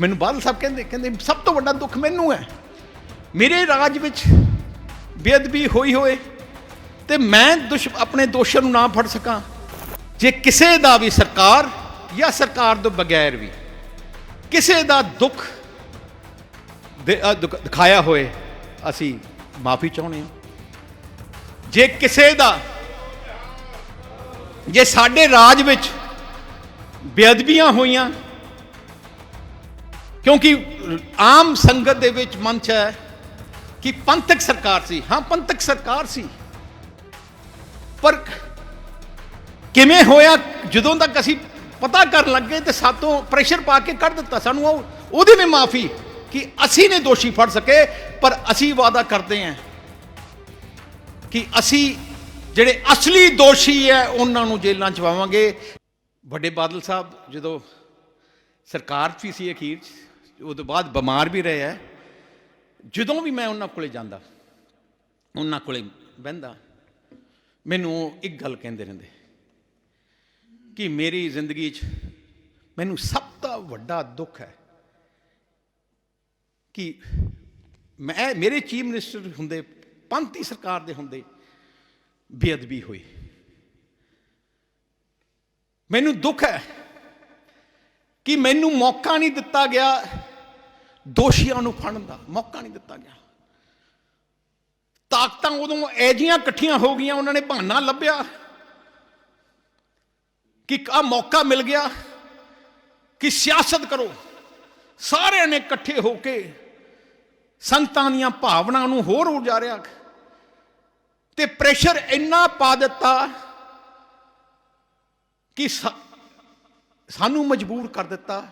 ਮੈਨੂੰ ਬਾਦਲ ਸਾਹਿਬ ਕਹਿੰਦੇ ਕਹਿੰਦੇ, ਸਭ ਤੋਂ ਵੱਡਾ ਦੁੱਖ ਮੈਨੂੰ ਹੈ। ਮੇਰੇ ਰਾਜ ਵਿੱਚ ਬੇਅਦਬੀ ਹੋਈ ਹੋਏ ਤੇ ਮੈਂ ਦੁਸ਼, ਆਪਣੇ ਦੋਸ਼ਾਂ ਨੂੰ ਨਾ ਫੜ ਸਕਾਂ। ਜੇ ਕਿਸੇ ਦਾ ਵੀ ਸਰਕਾਰ ਜਾਂ ਸਰਕਾਰ ਤੋਂ ਬਗੈਰ ਵੀ ਕਿਸੇ ਦਾ ਦੁੱਖ ਦਿਖਾਇਆ ਹੋਏ, ਅਸੀਂ ਮਾਫੀ ਚਾਹੁੰਦੇ ਹਾਂ। ਜੇ ਕਿਸੇ ਦਾ, ਜੇ ਸਾਡੇ ਰਾਜ ਵਿੱਚ ਬੇਅਦਬੀਆਂ ਹੋਈਆਂ ਕਿਉਂਕਿ ਆਮ ਸੰਗਤ ਦੇ ਵਿੱਚ ਮਨ ਚ ਹੈ ਕਿ ਪੰਥਕ ਸਰਕਾਰ ਸੀ। ਹਾਂ, ਪੰਥਕ ਸਰਕਾਰ ਸੀ। ਪਰ ਕਿਵੇਂ ਹੋਇਆ, ਜਦੋਂ ਤੱਕ ਅਸੀਂ ਪਤਾ ਕਰਨ ਲੱਗੇ ਤੇ ਸਾਤੋਂ ਪ੍ਰੈਸ਼ਰ ਪਾ ਕੇ ਕੱਢ ਦਿੱਤਾ ਸਾਨੂੰ, ਉਹ ਉਹਦੀ ਵੀ ਮਾਫੀ ਕਿ ਅਸੀਂ ਨੇ ਦੋਸ਼ੀ ਫੜ ਸਕੇ, ਪਰ ਅਸੀਂ ਵਾਅਦਾ ਕਰਦੇ ਹਾਂ ਕਿ ਅਸੀਂ ਜਿਹੜੇ ਅਸਲੀ ਦੋਸ਼ੀ ਹੈ, ਉਹਨਾਂ ਨੂੰ ਜੇਲ੍ਹਾਂ ਚ ਪਾਵਾਂਗੇ ਵੱਡੇ ਬਾਦਲ ਸਾਹਿਬ, ਜਦੋਂ ਸਰਕਾਰ 'ਚ ਵੀ ਸੀ ਅਖੀਰ 'ਚ ਉਹ ਤੋਂ ਬਾਅਦ ਬਿਮਾਰ ਵੀ ਰਹੇ ਹੈ। ਜਦੋਂ ਵੀ ਮੈਂ ਉਹਨਾਂ ਕੋਲੇ ਜਾਂਦਾ, ਉਹਨਾਂ ਕੋਲੇ ਬਹਿੰਦਾ, ਮੈਨੂੰ ਉਹ ਇੱਕ ਗੱਲ ਕਹਿੰਦੇ ਰਹਿੰਦੇ ਕਿ ਮੇਰੀ ਜ਼ਿੰਦਗੀ 'ਚ ਮੈਨੂੰ ਸਭ ਤੋਂ ਵੱਡਾ ਦੁੱਖ ਹੈ ਕਿ ਮੈਂ, ਮੇਰੇ ਚੀਫ ਮਿਨਿਸਟਰ ਹੁੰਦੇ, ਪੰਥੀ ਸਰਕਾਰ ਦੇ ਹੁੰਦੇ ਬੇਅਦਬੀ ਹੋਈ। ਮੈਨੂੰ ਦੁੱਖ ਹੈ ਕਿ ਮੈਨੂੰ ਮੌਕਾ ਨਹੀਂ ਦਿੱਤਾ ਗਿਆ ਦੋਸ਼ੀਆਂ ਨੂੰ ਫੜਨ ਦਾ ਮੌਕਾ ਨਹੀਂ ਦਿੱਤਾ ਗਿਆ। ਤਾਕਤਾਂ ਉਦੋਂ ਐਜੀਆਂ ਇਕੱਠੀਆਂ ਹੋ ਗਈਆਂ, ਉਹਨਾਂ ਨੇ ਬਹਾਨਾ ਲੱਭਿਆ ਕਿ ਆ ਮੌਕਾ ਮਿਲ ਗਿਆ ਕਿ ਸਿਆਸਤ ਕਰੋ। ਸਾਰਿਆਂ ਨੇ ਇਕੱਠੇ ਹੋ ਕੇ ਸੰਤਾਂ ਦੀਆਂ ਭਾਵਨਾਵਾਂ ਨੂੰ ਹੋਰ ਉਜਾਰਿਆ ਤੇ ਪ੍ਰੈਸ਼ਰ ਇੰਨਾ ਪਾ ਦਿੱਤਾ ਕਿ ਸਾਨੂੰ ਮਜਬੂਰ ਕਰ ਦਿੱਤਾ।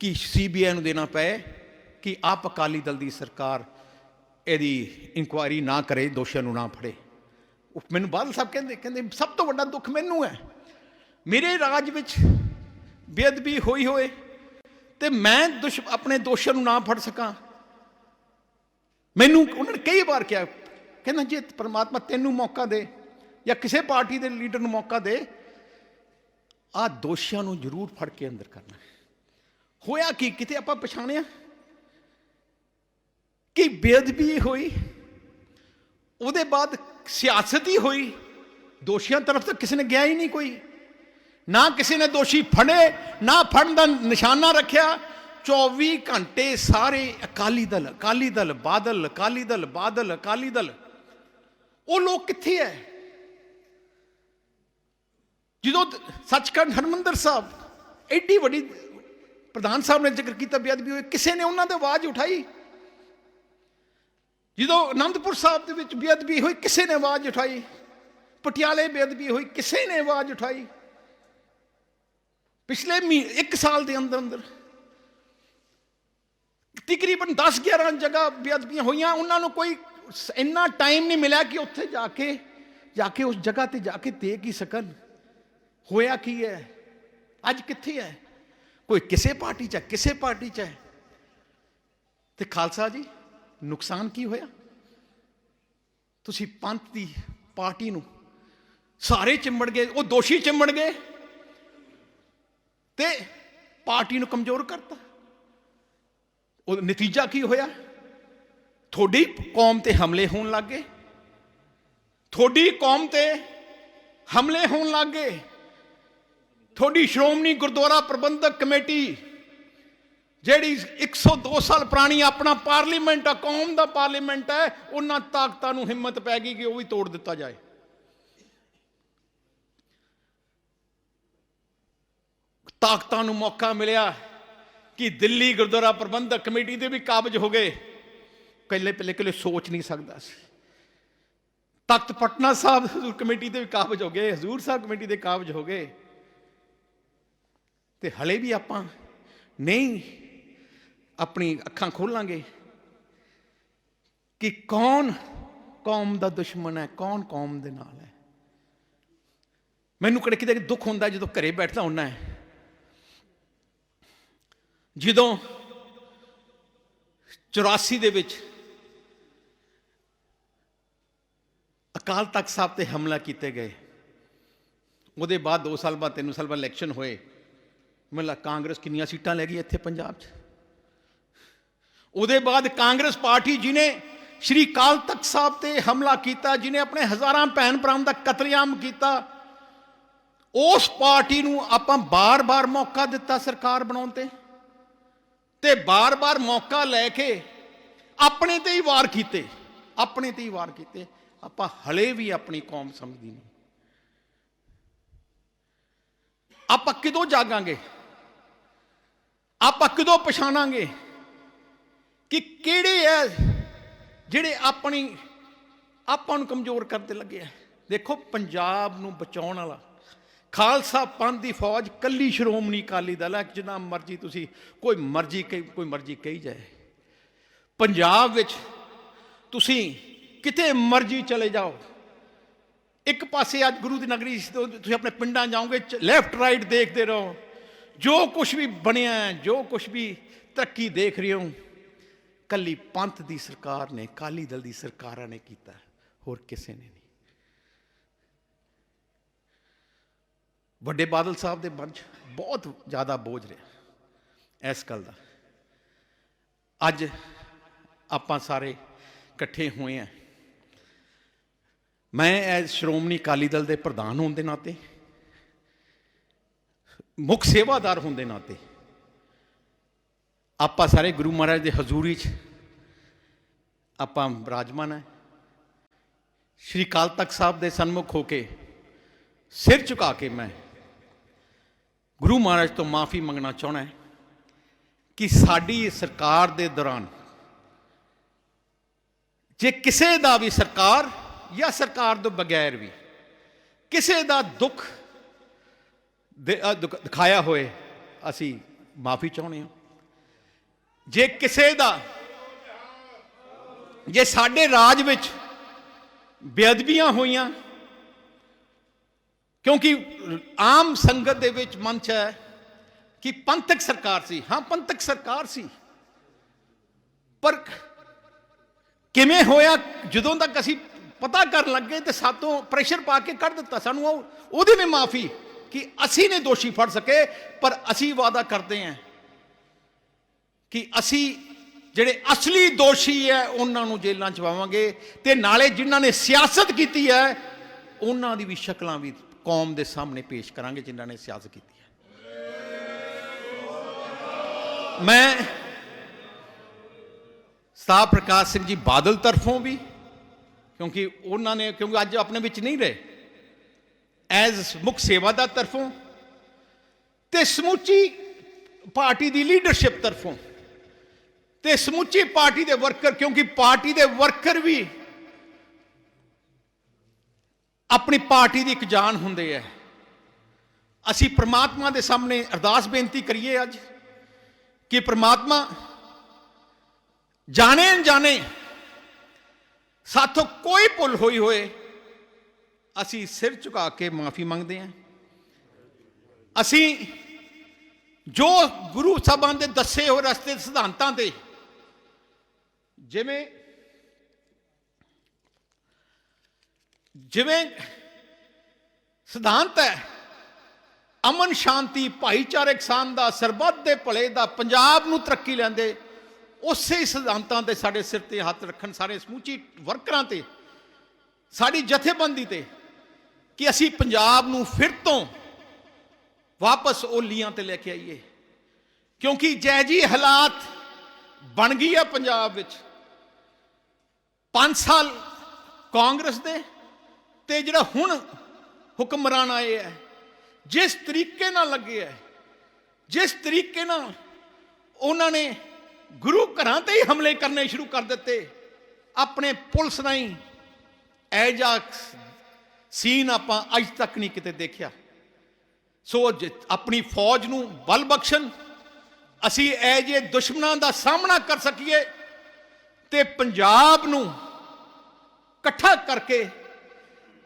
ਕਿ ਸੀਬੀਆਈ ਨੂੰ ਦੇਣਾ ਪਏ ਕਿ ਆਪ ਅਕਾਲੀ ਦਲ ਦੀ ਸਰਕਾਰ ਇਹਦੀ ਇਨਕੁਆਇਰੀ ਨਾ ਕਰੇ, ਦੋਸ਼ੀਆਂ ਨੂੰ ਨਾ ਫੜੇ। ਉਹ ਮੈਨੂੰ ਬਾਦਲ ਸਾਹਿਬ ਕਹਿੰਦੇ ਕਹਿੰਦੇ, ਸਭ ਤੋਂ ਵੱਡਾ ਦੁੱਖ ਮੈਨੂੰ ਹੈ। ਮੇਰੇ ਰਾਜ ਵਿੱਚ ਬੇਅਦਬੀ ਹੋਈ ਹੋਏ ਤੇ ਮੈਂ ਦੁਸ਼, ਆਪਣੇ ਦੋਸ਼ਾਂ ਨੂੰ ਨਾ ਫੜ ਸਕਾਂ। ਮੈਨੂੰ ਉਹਨਾਂ ਨੇ ਕਈ ਵਾਰ ਕਿਹਾ, ਕਹਿੰਦਾ, ਜੇ ਪ੍ਰਮਾਤਮਾ ਤੈਨੂੰ ਮੌਕਾ ਦੇ ਜਾਂ ਕਿਸੇ ਪਾਰਟੀ ਦੇ ਲੀਡਰ ਨੂੰ ਮੌਕਾ ਦੇ ਆ ਦੋਸ਼ੀਆਂ ਨੂੰ ਜ਼ਰੂਰ ਫੜ ਕੇ ਅੰਦਰ ਕਰਨਾ ਹੋਇਆ ਕੀ? ਕਿਤੇ ਆਪਾਂ ਪਛਾਣਿਆ? ਕਿ ਬੇਅਦਬੀ ਹੋਈ? ਉਹਦੇ ਬਾਅਦ ਸਿਆਸਤ ਹੀ ਹੋਈ। ਦੋਸ਼ੀਆਂ ਤਰਫ ਤਾਂ ਕਿਸੇ ਨੇ ਗਿਆ ਹੀ ਨਹੀਂ ਕੋਈ। ਨਾ ਕਿਸੇ ਨੇ ਦੋਸ਼ੀ ਫੜੇ, ਨਾ ਫੜਨ ਦਾ ਨਿਸ਼ਾਨਾ ਰੱਖਿਆ। 24 ਘੰਟੇ ਸਾਰੇ ਅਕਾਲੀ ਦਲ ਅਕਾਲੀ ਦਲ, ਬਾਦਲ, ਅਕਾਲੀ ਦਲ, ਬਾਦਲ, ਅਕਾਲੀ ਦਲ। ਉਹ ਲੋਕ ਕਿੱਥੇ ਹੈ ਜਦੋਂ ਸੱਚਖੰਡ ਹਰਮੰਦਰ ਸਾਹਿਬ, ਐਡੀ ਵੱਡੀ ਪ੍ਰਧਾਨ ਸਾਹਿਬ ਨੇ ਜ਼ਿਕਰ ਕੀਤਾ ਬੇਅਦਬੀ ਹੋਈ ਕਿਸੇ ਨੇ ਉਹਨਾਂ ਦੇ ਆਵਾਜ਼ ਉਠਾਈ। ਜਦੋਂ ਅਨੰਦਪੁਰ ਸਾਹਿਬ ਦੇ ਵਿੱਚ ਬੇਅਦਬੀ ਹੋਈ, ਕਿਸੇ ਨੇ ਆਵਾਜ਼ ਉਠਾਈ। ਪਟਿਆਲੇ ਬੇਅਦਬੀ ਹੋਈ, ਕਿਸੇ ਨੇ ਆਵਾਜ਼ ਉਠਾਈ। ਪਿਛਲੇ ਮੀ ਇੱਕ ਸਾਲ ਦੇ ਅੰਦਰ ਅੰਦਰ ਤਕਰੀਬਨ 10 11 ਜਗ੍ਹਾ ਬੇਅਦਬੀਆਂ ਹੋਈਆਂ। ਉਹਨਾਂ ਨੂੰ ਕੋਈ ਇੰਨਾ ਟਾਈਮ ਨਹੀਂ ਮਿਲਿਆ ਕਿ ਉੱਥੇ ਜਾ ਕੇ ਜਾ ਕੇ ਉਸ ਜਗ੍ਹਾ ਤੇ ਜਾ ਕੇ ਦੇਖ ਹੀ ਸਕਣ। ਹੋਇਆ ਕੀ ਹੈ? ਅੱਜ ਕਿੱਥੇ ਹੈ? ਕੋਈ ਕਿਸੇ ਪਾਰਟੀ 'ਚ ਹੈ ਕਿਸੇ ਪਾਰਟੀ 'ਚ ਹੈ ਤੇ ਖਾਲਸਾ ਜੀ ਨੁਕਸਾਨ ਕੀ ਹੋਇਆ ਤੁਸੀਂ ਪੰਥ ਦੀ ਪਾਰਟੀ ਨੂੰ ਸਾਰੇ ਚਿੰਬੜ ਗਏ ਉਹ ਦੋਸ਼ੀ ਚਿੰਬੜ ਗਏ ਤੇ ਪਾਰਟੀ ਨੂੰ ਕਮਜ਼ੋਰ ਕਰਤਾ ਉਹ ਨਤੀਜਾ ਕੀ ਹੋਇਆ ਤੁਹਾਡੀ ਕੌਮ ਤੇ ਹਮਲੇ ਹੋਣ ਲੱਗੇ ਤੁਹਾਡੀ ਕੌਮ ਤੇ ਹਮਲੇ ਹੋਣ ਲੱਗੇ ਤੁਹਾਡੀ ਸ਼੍ਰੋਮਣੀ ਗੁਰਦੁਆਰਾ ਪ੍ਰਬੰਧਕ ਕਮੇਟੀ, ਜਿਹੜੀ 102 ਸਾਲ ਪੁਰਾਣੀ ਆਪਣਾ ਪਾਰਲੀਮੈਂਟ ਆ, ਕੌਮ ਦਾ ਪਾਰਲੀਮੈਂਟ ਹੈ, ਉਹਨਾਂ ਤਾਕਤਾਂ ਨੂੰ ਹਿੰਮਤ ਪੈ ਗਈ ਕਿ ਉਹ ਵੀ ਤੋੜ ਦਿੱਤਾ ਜਾਏ। ਤਾਕਤਾਂ ਨੂੰ ਮੌਕਾ ਮਿਲਿਆ ਕਿ ਦਿੱਲੀ ਗੁਰਦੁਆਰਾ ਪ੍ਰਬੰਧਕ ਕਮੇਟੀ ਦੇ ਵੀ ਕਾਬਜ ਹੋ ਗਏ। ਪਹਿਲੇ ਪਹਿਲੇ ਕਿਲੇ ਸੋਚ ਨਹੀਂ ਸਕਦਾ ਸੀ। ਤਖਤ ਪਟਨਾ ਸਾਹਿਬ ਹਜ਼ੂਰ ਕਮੇਟੀ ਦੇ ਵੀ ਕਾਬਜ ਹੋ ਗਏ, ਹਜ਼ੂਰ ਸਾਹਿਬ ਕਮੇਟੀ ਦੇ ਕਾਬਜ ਹੋ ਗਏ। ਤੇ ਹਲੇ ਵੀ ਆਪਾਂ ਨਹੀਂ ਆਪਣੀ ਅੱਖਾਂ ਖੋਲਾਂਗੇ ਕਿ ਕੌਣ ਕੌਮ ਦਾ ਦੁਸ਼ਮਣ ਹੈ, ਕੌਣ ਕੌਮ ਦੇ ਨਾਲ ਹੈ। ਮੈਨੂੰ ਕਦੇ ਕਿਤੇ ਦੁੱਖ ਹੁੰਦਾ ਜਦੋਂ ਘਰੇ ਬੈਠਦਾ ਹੁੰਦਾ ਹੈ। ਜਦੋਂ 84 ਦੇ ਵਿੱਚ ਅਕਾਲ ਤਖਤ ਸਾਹਿਬ ਤੇ ਹਮਲਾ ਕੀਤੇ ਗਏ, ਉਹਦੇ ਬਾਅਦ 2 ਸਾਲ ਬਾਅਦ 3 ਸਾਲ ਬਾਅਦ ਇਲੈਕਸ਼ਨ ਹੋਏ ਮੈਨੂੰ ਲੱਗਾ ਕਾਂਗਰਸ ਕਿੰਨੀਆਂ ਸੀਟਾਂ ਲੈ ਗਈ ਇੱਥੇ ਪੰਜਾਬ 'ਚ। ਉਹਦੇ ਬਾਅਦ ਕਾਂਗਰਸ ਪਾਰਟੀ ਜਿਨੇ ਸ਼੍ਰੀ ਕਾਲ ਤਖਤ ਸਾਹਿਬ ਤੇ ਹਮਲਾ ਕੀਤਾ ਜਿਨੇ ਆਪਣੇ ਹਜ਼ਾਰਾਂ ਭੈਣ ਭਰਾਵਾਂ ਦਾ ਕਤਲੇਆਮ ਕੀਤਾ, ਉਸ ਪਾਰਟੀ ਨੂੰ ਆਪਾਂ ਬਾਰ-ਬਾਰ ਮੌਕਾ ਦਿੱਤਾ ਸਰਕਾਰ ਬਣਾਉਣ ਤੇ। ਤੇ ਬਾਰ-ਬਾਰ ਮੌਕਾ ਲੈ ਕੇ ਆਪਣੇ ਤੇ ਹੀ ਵਾਰ ਕੀਤੇ, ਆਪਣੇ ਤੇ ਹੀ ਵਾਰ ਕੀਤੇ। ਆਪਾਂ ਹਲੇ ਵੀ ਆਪਣੀ ਕੌਮ ਸਮਝਦੀ ਨਹੀਂ। ਆਪਾਂ ਕਿਦੋਂ ਜਾਗਾਂਗੇ? ਆਪਾਂ ਕਦੋਂ ਪਛਾਣਾਂਗੇ ਕਿ ਕਿਹੜੇ ਐ ਜਿਹੜੇ ਆਪਣੀ, ਆਪਾਂ ਨੂੰ ਕਮਜ਼ੋਰ ਕਰਦੇ ਲੱਗੇ ਆ? ਦੇਖੋ, ਪੰਜਾਬ ਨੂੰ ਬਚਾਉਣ ਵਾਲਾ, ਖਾਲਸਾ ਪੰਥ ਦੀ ਫੌਜ ਕੱਲੀ ਸ਼੍ਰੋਮਣੀ ਅਕਾਲੀ ਦਲ ਹੈ ਜਿੰਨਾ ਮਰਜ਼ੀ ਤੁਸੀਂ, ਕੋਈ ਮਰਜ਼ੀ ਕਹੀ, ਕੋਈ ਮਰਜ਼ੀ ਕਹੀ ਜਾਏ। ਪੰਜਾਬ ਵਿੱਚ ਤੁਸੀਂ ਕਿਤੇ ਮਰਜ਼ੀ ਚਲੇ ਜਾਓ। ਇੱਕ ਪਾਸੇ ਅੱਜ ਗੁਰੂ ਦੀ ਨਗਰੀ ਤੁਸੀਂ ਆਪਣੇ ਪਿੰਡਾਂ ਜਾਓਗੇ ਲੈਫਟ ਰਾਈਟ ਦੇਖਦੇ ਰਹੋ। ਜੋ ਕੁਝ ਵੀ ਬਣਿਆ ਜੋ ਕੁਝ ਵੀ ਤਰੱਕੀ ਦੇਖ ਰਹੇ ਹੋ, ਕੱਲੀ ਪੰਥ ਦੀ ਸਰਕਾਰ ਨੇ ਕਾਲੀ ਦਲ ਦੀ ਸਰਕਾਰਾਂ ਨੇ ਕੀਤਾ ਹੋਰ ਕਿਸੇ ਨੇ ਨਹੀਂ। ਵੱਡੇ ਬਾਦਲ ਸਾਹਿਬ ਦੇ ਮਨ 'ਚ ਬਹੁਤ ਜ਼ਿਆਦਾ ਬੋਝ ਰਿਹਾ ਇਸ ਗੱਲ ਦਾ। ਅੱਜ ਆਪਾਂ ਸਾਰੇ ਇਕੱਠੇ ਹੋਏ ਆ ਮੈਂ ਐਜ਼ ਸ਼੍ਰੋਮਣੀ ਅਕਾਲੀ ਦਲ ਦੇ ਪ੍ਰਧਾਨ ਹੋਣ ਦੇ ਨਾਤੇ ਮੁੱਖ ਸੇਵਾਦਾਰ ਹੁੰਦੇ ਨਾਤੇ। ਆਪਾਂ ਸਾਰੇ ਗੁਰੂ ਮਹਾਰਾਜ ਦੇ ਹਜ਼ੂਰੀ 'ਚ ਆਪਾਂ ਬਿਰਾਜਮਾਨ ਹੈ ਸ਼੍ਰੀ ਕਾਲ ਤਖਤ ਸਾਹਿਬ ਦੇ ਸਨਮੁਖ ਹੋ ਕੇ ਸਿਰ ਝੁਕਾ ਕੇ ਮੈਂ ਗੁਰੂ ਮਹਾਰਾਜ ਤੋਂ ਮਾਫੀ ਮੰਗਣਾ ਚਾਹਣਾ ਹੈ ਕਿ ਸਾਡੀ ਸਰਕਾਰ ਦੇ ਦੌਰਾਨ ਜੇ ਕਿਸੇ ਦਾ ਵੀ ਸਰਕਾਰ ਜਾਂ ਸਰਕਾਰ ਤੋਂ ਬਗੈਰ ਵੀ ਕਿਸੇ ਦਾ ਦੁੱਖ ਦਿਖਾਇਆ ਹੋਏ, ਅਸੀਂ ਮਾਫੀ ਚਾਹੁੰਦੇ ਹਾਂ। ਜੇ ਕਿਸੇ ਦਾ, ਜੇ ਸਾਡੇ ਰਾਜ ਵਿੱਚ ਬੇਅਦਬੀਆਂ ਹੋਈਆਂ, ਕਿਉਂਕਿ ਆਮ ਸੰਗਤ ਦੇ ਵਿੱਚ ਮਨ ਚ ਹੈ ਕਿ ਪੰਥਕ ਸਰਕਾਰ ਸੀ। ਹਾਂ, ਪੰਥਕ ਸਰਕਾਰ ਸੀ। ਪਰ ਕਿਵੇਂ ਹੋਇਆ, ਜਦੋਂ ਤੱਕ ਅਸੀਂ ਪਤਾ ਕਰਨ ਲੱਗੇ ਤੇ ਸਾਤੋਂ ਪ੍ਰੈਸ਼ਰ ਪਾ ਕੇ ਕੱਢ ਦਿੱਤਾ, ਸਾਨੂੰ ਉਹ, ਉਹਦੀ ਵੀ ਮਾਫੀ ਕਿ ਅਸੀਂ ਨਹੀਂ ਦੋਸ਼ੀ ਫੜ ਸਕੇ, ਪਰ ਅਸੀਂ ਵਾਅਦਾ ਕਰਦੇ ਹਾਂ ਕਿ ਅਸੀਂ ਜਿਹੜੇ ਅਸਲੀ ਦੋਸ਼ੀ ਹੈ, ਉਹਨਾਂ ਨੂੰ ਜੇਲ੍ਹਾਂ ਚ ਪਾਵਾਂਗੇ ਤੇ ਨਾਲੇ ਜਿਨ੍ਹਾਂ ਨੇ ਸਿਆਸਤ ਕੀਤੀ ਹੈ, ਉਹਨਾਂ ਦੀ ਵੀ ਸ਼ਕਲਾਂ ਵੀ ਕੌਮ ਦੇ ਸਾਹਮਣੇ ਪੇਸ਼ ਕਰਾਂਗੇ, ਜਿਨ੍ਹਾਂ ਨੇ ਸਿਆਸਤ ਕੀਤੀ ਹੈ। ਮੈਂ ਸਤਾ ਪ੍ਰਕਾਸ਼ ਸਿੰਘ ਜੀ ਬਾਦਲ ਤਰਫੋਂ ਵੀ, ਕਿਉਂਕਿ ਉਹਨਾਂ ਨੇ, ਕਿਉਂਕਿ ਅੱਜ ਆਪਣੇ ਵਿੱਚ ਨਹੀਂ ਰਹੇ। ਐਜ਼ ਮੁੱਖ ਸੇਵਾਦਾਰ ਤਰਫੋਂ ਤੇ ਸਮੁੱਚੀ ਪਾਰਟੀ ਦੀ ਲੀਡਰਸ਼ਿਪ ਤਰਫੋਂ ਤੇ ਸਮੁੱਚੀ ਪਾਰਟੀ ਦੇ ਵਰਕਰ ਕਿਉਂਕਿ ਪਾਰਟੀ ਦੇ ਵਰਕਰ ਵੀ ਆਪਣੀ ਪਾਰਟੀ ਦੀ ਇੱਕ ਜਾਨ ਹੁੰਦੇ ਆ ਅਸੀਂ ਪ੍ਰਮਾਤਮਾ ਦੇ ਸਾਹਮਣੇ ਅਰਦਾਸ ਬੇਨਤੀ ਕਰੀਏ ਅੱਜ ਕਿ ਪ੍ਰਮਾਤਮਾ ਜਾਣੇ ਅਣਜਾਣੇ ਸਾਥੋਂ ਕੋਈ ਭੁੱਲ ਹੋਈ ਹੋਏ ਅਸੀਂ ਸਿਰ ਝੁਕਾ ਕੇ ਮਾਫੀ ਮੰਗਦੇ ਹਾਂ। ਅਸੀਂ ਜੋ ਗੁਰੂ ਸਾਹਿਬਾਨ ਦੇ ਦੱਸੇ ਹੋਏ ਰਸਤੇ ਸਿਧਾਂਤਾਂ ਤੇ ਜਿਵੇਂ ਜਿਵੇਂ ਸਿਧਾਂਤ ਹੈ, ਅਮਨ ਸ਼ਾਂਤੀ, ਭਾਈਚਾਰਕ ਸਾਂਝ ਦਾ ਸਰਬੱਤ ਦੇ ਭਲੇ ਦਾ ਪੰਜਾਬ ਨੂੰ ਤਰੱਕੀ ਲੈਂਦੇ, ਉਸੇ ਸਿਧਾਂਤਾਂ ਤੇ ਸਾਡੇ ਸਿਰ ਤੇ ਹੱਥ ਰੱਖਣ, ਸਾਰੇ ਸਮੂਚੀ ਵਰਕਰਾਂ ਤੇ, ਸਾਡੀ ਜਥੇਬੰਦੀ ਤੇ। ਕਿ ਅਸੀਂ ਪੰਜਾਬ ਨੂੰ ਫਿਰ ਤੋਂ ਵਾਪਸ ਓਲੀਆਂ ਤੇ ਲੈ ਕੇ ਆਈਏ। ਕਿਉਂਕਿ ਜੈ ਜੀ ਹਾਲਾਤ ਬਣ ਗਈ ਆ ਪੰਜਾਬ ਵਿੱਚ। 5 ਸਾਲ ਕਾਂਗਰਸ ਦੇ ਤੇ ਜਿਹੜਾ ਹੁਣ ਹੁਕਮਰਾਨ ਆਏ ਹੈ ਜਿਸ ਤਰੀਕੇ ਨਾਲ ਲੱਗੇ ਹੈ ਜਿਸ ਤਰੀਕੇ ਨਾਲ ਉਹਨਾਂ ਨੇ ਗੁਰੂ ਘਰਾਂ ਤੇ ਹੀ ਹਮਲੇ ਕਰਨੇ ਸ਼ੁਰੂ ਕਰ ਦਿੱਤੇ, ਆਪਣੇ ਪੁਲਿਸ ਨਹੀਂ ਐਜਾ ਸੀਨ ਆਪਾਂ ਅੱਜ ਤੱਕ ਨਹੀਂ ਕਿਤੇ ਦੇਖਿਆ। ਸੋ ਜ- ਆਪਣੀ ਫੌਜ ਨੂੰ ਬਲ ਬਖਸ਼ਣ, ਅਸੀਂ ਇਹ ਜੇ ਦੁਸ਼ਮਣਾਂ ਦਾ ਸਾਹਮਣਾ ਕਰ ਸਕੀਏ ਤੇ ਪੰਜਾਬ ਨੂੰ ਇਕੱਠਾ ਕਰਕੇ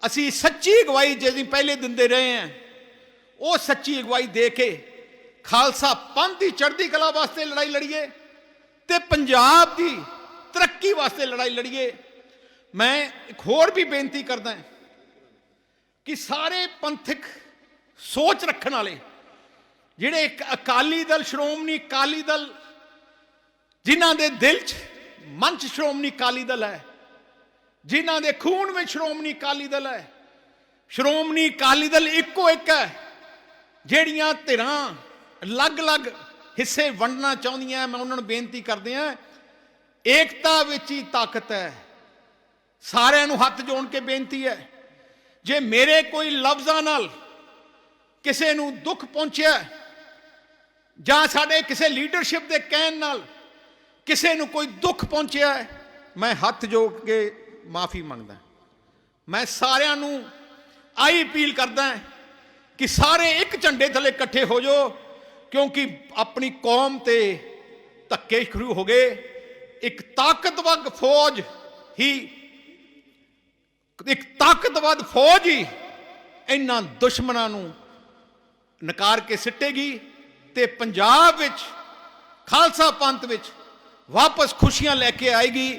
ਅਸੀਂ ਸੱਚੀ ਅਗਵਾਈ ਜਿਹਦੀ ਪਹਿਲੇ ਦਿੰਦੇ ਰਹੇ ਹਾਂ, ਉਹ ਸੱਚੀ ਅਗਵਾਈ ਦੇ ਕੇ ਖਾਲਸਾ ਪੰਥ ਦੀ ਚੜ੍ਹਦੀ ਕਲਾ ਵਾਸਤੇ ਲੜਾਈ ਲੜੀਏ ਤੇ ਪੰਜਾਬ ਦੀ ਤਰੱਕੀ ਵਾਸਤੇ ਲੜਾਈ ਲੜੀਏ। ਮੈਂ ਇੱਕ ਹੋਰ ਵੀ ਬੇਨਤੀ ਕਰਦਾ ਕਿ ਸਾਰੇ ਪੰਥਕ ਸੋਚ ਰੱਖਣ ਵਾਲੇ, ਜਿਹੜੇ ਅਕਾਲੀ ਦਲ, ਸ਼੍ਰੋਮਣੀ ਅਕਾਲੀ ਦਲ, ਜਿਨ੍ਹਾਂ ਦੇ ਦਿਲ 'ਚ ਮਨ 'ਚ ਸ਼੍ਰੋਮਣੀ ਅਕਾਲੀ ਦਲ ਹੈ, ਜਿਨ੍ਹਾਂ ਦੇ ਖੂਨ ਵਿੱਚ ਸ਼੍ਰੋਮਣੀ ਅਕਾਲੀ ਦਲ ਹੈ, ਸ਼੍ਰੋਮਣੀ ਅਕਾਲੀ ਦਲ ਇੱਕੋ ਇੱਕ ਹੈ, ਜਿਹੜੀਆਂ ਧਿਰਾਂ ਅਲੱਗ-ਅਲੱਗ ਹਿੱਸੇ ਵੰਡਣਾ ਚਾਹੁੰਦੀਆਂ ਮੈਂ ਉਹਨਾਂ ਨੂੰ ਬੇਨਤੀ ਕਰਦੇ ਹਾਂ, ਏਕਤਾ ਵਿੱਚ ਹੀ ਤਾਕਤ ਹੈ। ਸਾਰਿਆਂ ਨੂੰ ਹੱਥ ਜੋੜ ਕੇ ਬੇਨਤੀ ਹੈ। ਜੇ ਮੇਰੇ ਕੋਈ ਲਫ਼ਜ਼ਾਂ ਨਾਲ ਕਿਸੇ ਨੂੰ ਦੁੱਖ ਪਹੁੰਚਿਆ ਜਾਂ ਸਾਡੇ ਕਿਸੇ ਲੀਡਰਸ਼ਿਪ ਦੇ ਕਹਿਣ ਨਾਲ ਕਿਸੇ ਨੂੰ ਕੋਈ ਦੁੱਖ ਪਹੁੰਚਿਆ ਹੈ, ਮੈਂ ਹੱਥ ਜੋੜ ਕੇ ਮਾਫੀ ਮੰਗਦਾ ਮੈਂ ਸਾਰਿਆਂ ਨੂੰ ਆਈ ਅਪੀਲ ਕਰਦਾ ਕਿ ਸਾਰੇ ਇੱਕ ਝੰਡੇ ਥੱਲੇ ਇਕੱਠੇ ਹੋ ਜਾਓ ਕਿਉਂਕਿ ਆਪਣੀ ਕੌਮ ਤੇ ਧੱਕੇ ਸ਼ੁਰੂ ਹੋ ਗਏ। ਇੱਕ ਤਾਕਤਵਰ ਫੌਜ ਹੀ ਇੱਕ ਤਾਕਤਵਰ ਫੌਜ ਹੀ ਇਹਨਾਂ ਦੁਸ਼ਮਣਾਂ ਨੂੰ ਨਕਾਰ ਕੇ ਸਿੱਟੇਗੀ ਤੇ ਪੰਜਾਬ ਵਿੱਚ, ਖਾਲਸਾ ਪੰਥ ਵਿੱਚ ਵਾਪਸ ਖੁਸ਼ੀਆਂ ਲੈ ਕੇ ਆਏਗੀ।